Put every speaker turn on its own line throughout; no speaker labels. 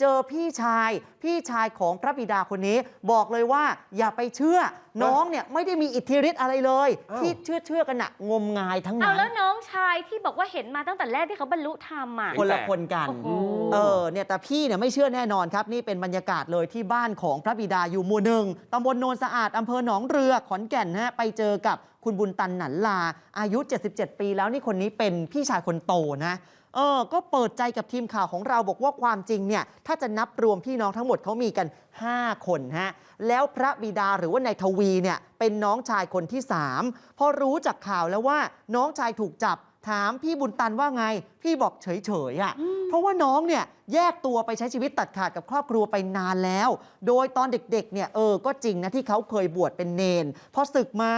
เจอพี่ชาย พี่ชายของพระบิดาคนนี้ บอกเลยว่าอย่าไปเชื่อ น้องเนี่ยไม่ได้มีอิทธิฤทธิ์อะไรเลย
อ้าว
ที่เชื่อเชื่อๆกันนะงมงายทั้ง
เอา
นั้น
แล้วน้องชายที่บอกว่าเห็นมาตั้งแต่แรกที่เขาบรรลุธรรมอะ
คนละคนกัน
โอ้โห
เออเนี่ยแต่พี่เนี่ยไม่เชื่อแน่นอนครับ นี่เป็นบรรยากาศเลยที่บ้านของพระบิดาอยู่หมู่หนึ่งตำบลโนนสะอาดอำเภอหนองเรือขอนแก่นนะฮะไปเจอกับคุณบุญตันหนันลา อายุ 77 ปีแล้วนี่คนนี้เป็นพี่ชายคนโตนะเออก็เปิดใจกับทีมข่าวของเราบอกว่าความจริงเนี่ยถ้าจะนับรวมพี่น้องทั้งหมดเขามีกัน 5 คนฮะแล้วพระบิดาหรือว่านายทวีเนี่ยเป็นน้องชายคนที่ 3 พอรู้จากข่าวแล้วว่าน้องชายถูกจับ ถามพี่บุญตันว่าไง พี่บอกเฉยๆอะเพราะว่าน้องเนี่ยแยกตัวไปใช้ชีวิตตัดขาดกับครอบครัวไปนานแล้ว โดยตอนเด็กๆเนี่ยเออก็จริงนะที่เขาเคยบวชเป็นเนนพอศึกมา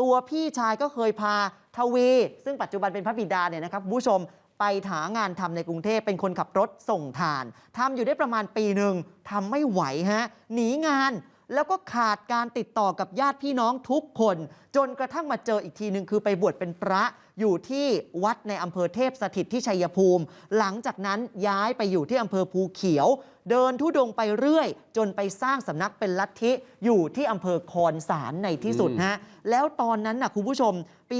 ตัวพี่ชายก็เคยพาทวี ซึ่งปัจจุบันเป็นพระบิดาเนี่ยนะครับคุณผู้ชมไปหางานทำในกรุงเทพเป็นคนขับรถส่งทานทำอยู่ได้ประมาณปีหนึ่งทำไม่ไหวฮะหนีงาน แล้วก็ขาดการติดต่อกับญาติพี่น้องทุกคน จนกระทั่งมาเจออีกทีหนึ่งคือไปบวชเป็นพระอยู่ที่วัดในอำเภอเทพสถิตที่ชัยภูมิ หลังจากนั้นย้ายไปอยู่ที่อำเภอภูเขียว เดินทุดงไปเรื่อย จนไปสร้างสำนักเป็นลัทธิอยู่ที่อำเภอคอนสารในที่สุดฮะแล้วตอนนั้นนะคุณผู้ชม ปี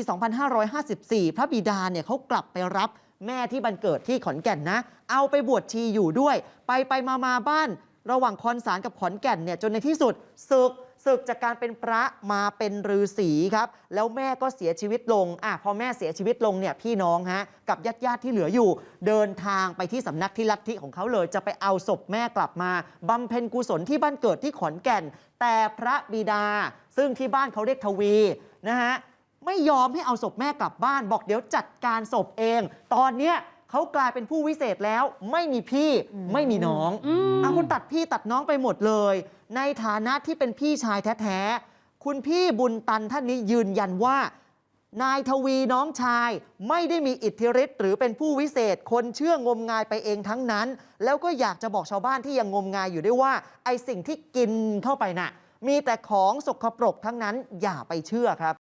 2554 พระบิดาเนี่ยเขากลับไปรับแม่ที่บันเกิดที่ขอนแก่นนะ เอาไปบวชชีอยู่ด้วย ไปไปมามาบ้าน ระหว่างคอนสารกับขอนแก่นเนี่ยจนในที่สุดศึกศึกจากการเป็นพระมาเป็นฤาษีครับ แล้วแม่ก็เสียชีวิตลงอะพอแม่เสียชีวิตลงเนี่ยพี่น้องฮะกับญาติญาติที่เหลืออยู่ เดินทางไปที่สำนักที่ลัทธิของเขาเลย จะไปเอาศพแม่กลับมาบำเพ็ญกุศลที่บ้านเกิดที่ขอนแก่น แต่พระบิดา ซึ่งที่บ้านเขาเรียกทวีนะฮะไม่ยอมให้เอาศพแม่กลับบ้าน บอกเดี๋ยวจัดการศพเอง ตอนเนี้ย เขากลายเป็นผู้วิเศษแล้วไม่มีพี่ไม่มีน้อง
อืม
เอาคุณตัดพี่ตัดน้องไปหมดเลย ในฐานะที่เป็นพี่ชายแท้ๆคุณพี่บุญตันท่านนี้ยืนยันว่า นายทวีน้องชายไม่ได้มีอิทธิฤทธิ์หรือเป็นผู้วิเศษคนเชื่องมงายไปเองทั้งนั้น แล้วก็อยากจะบอกชาวบ้านที่ยังงมงายอยู่ด้วยว่า ไอสิ่งที่กินเข้าไปน่ะมีแต่ของสกปรกทั้งนั้นอย่าไปเชื่อครับ